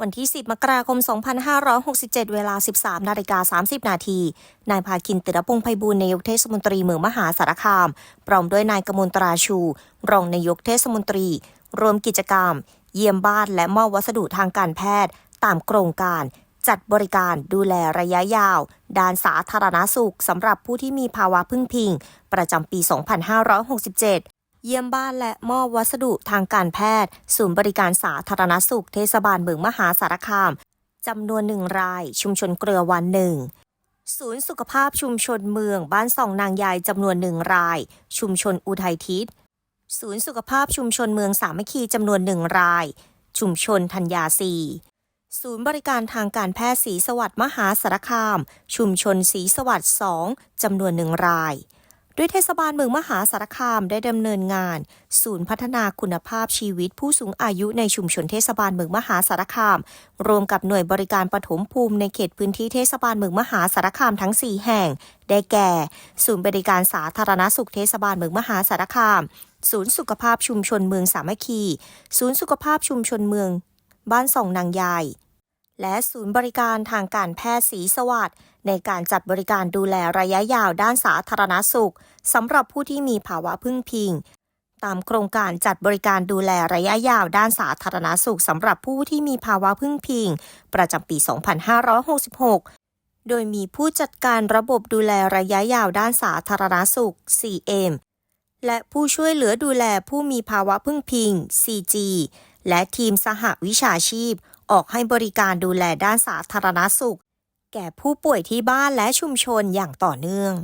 วันที่ 10 มกราคม 2567 เวลา 13 นาฬิกา 30 นาที นายภาคินติรพงไพบูลนายกเทศมนตรีเมืองมหาสารคาม พร้อมด้วยนายกมลตราชู รองนายกเทศมนตรี รวมกิจกรรม เยี่ยมบ้านและมอบวัสดุทางการแพทย์ ตามโครงการ จัดบริการดูแลระยะยาว ด้านสาธารณสุขสำหรับผู้ที่มีภาวะพึ่งพิง ประจำปี 2567 เยี่ยมบ้านและมอบวัสดุทางการแพทย์ ศูนย์บริการสาธารณสุขเทศบาลเมืองมหาสารคามจำนวนหนึ่งราย ชุมชนเกลือวันหนึ่งศูนย์สุขภาพชุมชนเมืองบ้านสองนางยายจำนวนหนึ่งราย ชุมชนอุทัยทิศศูนย์สุขภาพชุมชนเมืองสามัคคีจำนวนหนึ่งราย ชุมชนธัญญาสีศูนย์บริการทางการแพทย์ศรีสวัสดิ์มหาสารคาม ชุมชนศรีสวัสดิ์สองจำนวนหนึ่งราย ดยเทศบาลเมืองมหาสารคามได้ดำเนินงาน ศูนย์พัฒนาคุณภาพชีวิตผู้สูงอายุในชุมชนเทศบาลเมืองมหาสารคาม รวมกับหน่วยบริการปฐมภูมิในเขตพื้นที่เทศบาลเมืองมหาสารคามทั้ง 4 แห่ง ได้แก่ ศูนย์บริการสาธารณสุขเทศบาลเมืองมหาสารคาม ศูนย์สุขภาพชุมชนเมืองสามัคคี ศูนย์สุขภาพชุมชนเมือง บ้านส่องนางยาย และศูนย์บริการทางการแพทย์ศรีสวัสดิ์ในการจัดบริการดูแลระยะยาวด้านสาธารณสุขสำหรับผู้ที่มีภาวะพึ่งพิง ตามโครงการจัดบริการดูแลระยะยาวด้านสาธารณสุขสำหรับผู้ที่มีภาวะพึ่งพิง ประจำปี 2566โดยมีผู้จัดการระบบดูแลระยะยาวด้านสาธารณสุข 4M และผู้ช่วยเหลือดูแลผู้มีภาวะพึ่งพิง CG และทีมสหวิชาชีพ ออกให้บริการดูแลด้านสาธารณสุข แก่ผู้ป่วยที่บ้านและชุมชนอย่างต่อเนื่อง